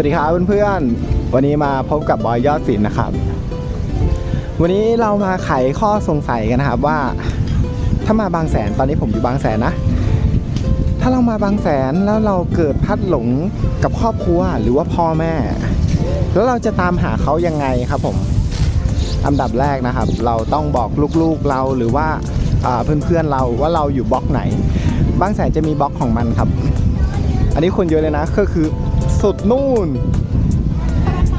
วัสดีครับเพื่อนๆ วันนี้มาพบกับบอยยอดศิลป์นะครับ วันนี้เรามาไขข้อสงสัยกันนะครับว่า ถ้ามาบางแสนตอนนี้ผมอยู่บางแสนนะ ถ้าเรามาบางแสนแล้วเราเกิดพัดหลงกับครอบครัวหรือว่าพ่อแม่ แล้วเราจะตามหาเขายังไงครับผมอันดับแรกนะครับ เราต้องบอกลูกๆเราหรือว่าเพื่อนๆเราว่าเราอยู่บล็อกไหน บางแสนจะมีบล็อกของมันครับ อันนี้คนเยอะเลยนะก็คือ สุดนู่น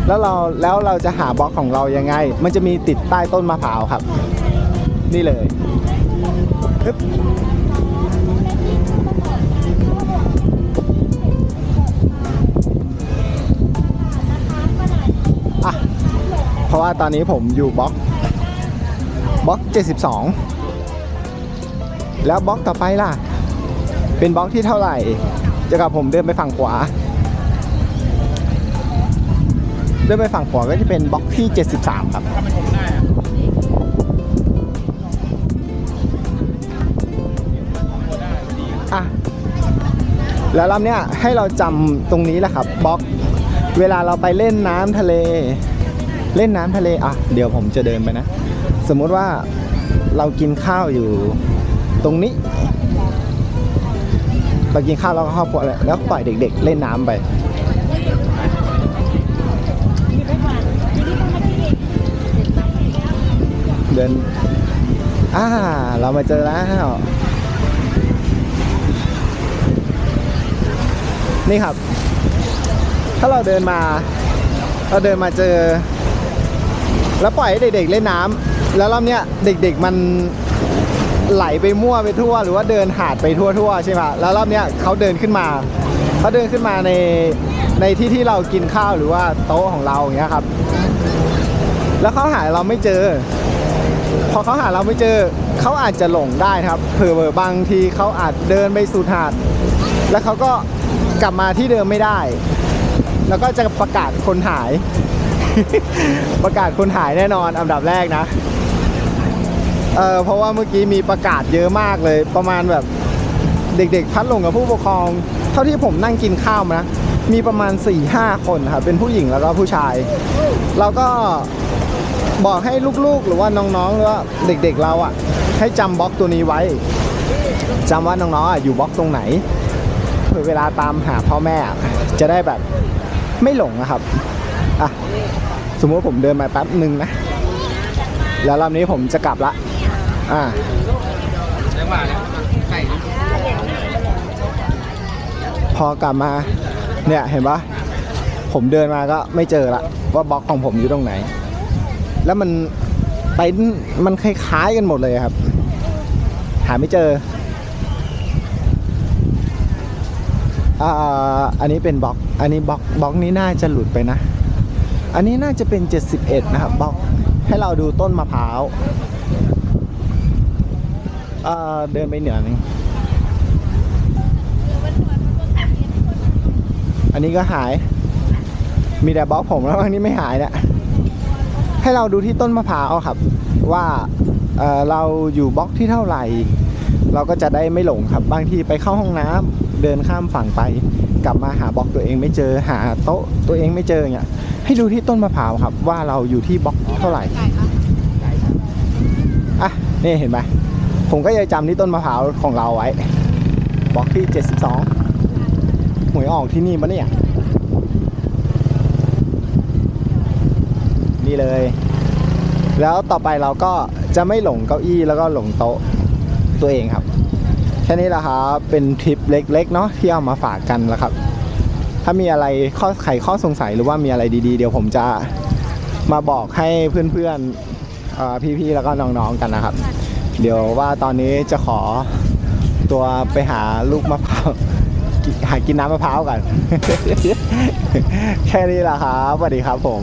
แล้วเราแล้วเราจะหาบล็อกของเรายังไง มันจะมีติดใต้ต้นมะพร้าวครับ นี่เลยฮึบเพราะว่าตอนนี้ผมอยู่บล็อกบล็อก 72 แล้วบล็อกต่อไปล่ะ เป็นบล็อกที่เท่าไหร่ จะกับผมเดินไปฝั่งขวา เดินไปฝั่งขวาก็จะเป็นบล็อกที่ 73 ครับอะแล้วลำเนี้ยให้เราจำตรงนี้แหละครับบล็อก เวลาเราไปเล่นน้ำทะเล เล่นน้ำทะเลอะเดี๋ยวผมจะเดินไปนะ สมมติว่าเรากินข้าวอยู่ตรงนี้เรากินข้าวแล้วก็ครอบครัวเลยแล้วปล่อยเด็ก ๆ เล่นน้ำไป ดินอ่าเรามาเจอแล้วนี่ครับ ถ้าเราเดินมา เราเดินมาเจอ แล้วปล่อยให้เด็กๆเล่นน้ำแล้วรอบเนี้ยเด็กๆมันไหลไปมั่วไปทั่ว หรือว่าเดินหาดไปทั่วๆใช่ไหมแล้วรอบเนี้ยเขาเดินขึ้นมาเขาเดินขึ้นมาในในที่ที่เรากินข้าวหรือว่าโต๊ะของเราอย่างเงี้ยครับ แล้วเขาหาเราไม่เจอ พอเขาหาเราไม่เจอเขาอาจจะหลงได้ครับเผื่อบางทีเขาอาจเดินไปสู่หาด แล้วเขาก็กลับมาที่เดิมไม่ได้ แล้วก็จะประกาศคนหาย ประกาศคนหายแน่นอนอันดับแรกนะเออเพราะว่าเมื่อกี้มีประกาศเยอะมากเลย ประมาณแบบเด็กๆพัดหลงกับผู้ปกครอง เท่าที่ผมนั่งกินข้าวมานะมีประมาณ4-5คนครับเป็นผู้หญิงแล้วก็ผู้ชาย เราก็ บอกให้ลูกๆ หรือว่าน้องๆหรือว่าเด็กๆเราอะ ให้จำบล็อกตัวนี้ไว้จำว่าน้องๆอะอยู่บล็อกตรงไหนเผื่อเวลาตามหาพ่อแม่จะได้แบบไม่หลงนะครับอะสมมติผมเดินมาแป๊บหนึ่งนะ แล้วรอบนี้ผมจะกลับละ อ่าพอกลับมาเนี่ยเห็นปะผมเดินมาก็ไม่เจอละว่าบล็อกของผมอยู่ตรงไหน แล้วมันไปมันคล้ายๆกันหมดเลยครับ หาไม่เจออ่าอันนี้เป็นบล็อก อันนี้บล็อกบล็อกนี้น่าจะหลุดไปนะ อันนี้น่าจะเป็น 71 นะครับบล็อก ให้เราดูต้นมะพร้าวเอ่อเดินไปเหนือนึงอันนี้ก็หาย มีแต่บล็อกผมแล้วอันนี้ไม่หายเนะ ให้เราดูที่ต้นมะพร้าวครับ ว่าเเราอยู่บล็อกที่เท่าไหร่ เราก็จะได้ไม่หลงครับ บางทีไปเข้าห้องน้ำเดินข้ามฝั่งไป กลับมาหาบล็อกตัวเองไม่เจอหาโต๊ะตัวเองไม่เจอเนี่ยให้ดูที่ต้นมะพร้าวครับ ว่าเราอยู่ที่บล็อกเท่าไหร่อะนี่เห็นไหมผมก็จะจำที่ต้นมะพร้าวของเราไว้บล็อกที่ 72หวยออกที่นี่ปะเนี่ย นี่เลย แล้วต่อไปเราก็จะไม่หลงเก้าอี้แล้วก็หลงโต๊ะตัวเองครับ แค่นี้แหละครับเป็นทริปเล็กๆเนาะที่เอามาฝากกันแล้วครับ ถ้ามีอะไรข้อไขข้อสงสัยหรือว่ามีอะไรดีๆ เดี๋ยวผมจะมาบอกให้เพื่อนๆพี่ๆแล้วก็น้องๆกันนะครับ เดี๋ยวว่าตอนนี้จะขอตัวไปหาลูกมะพร้าวหากินน้ำมะพร้าวกัน แค่นี้แหละครับสวัสดีครับผม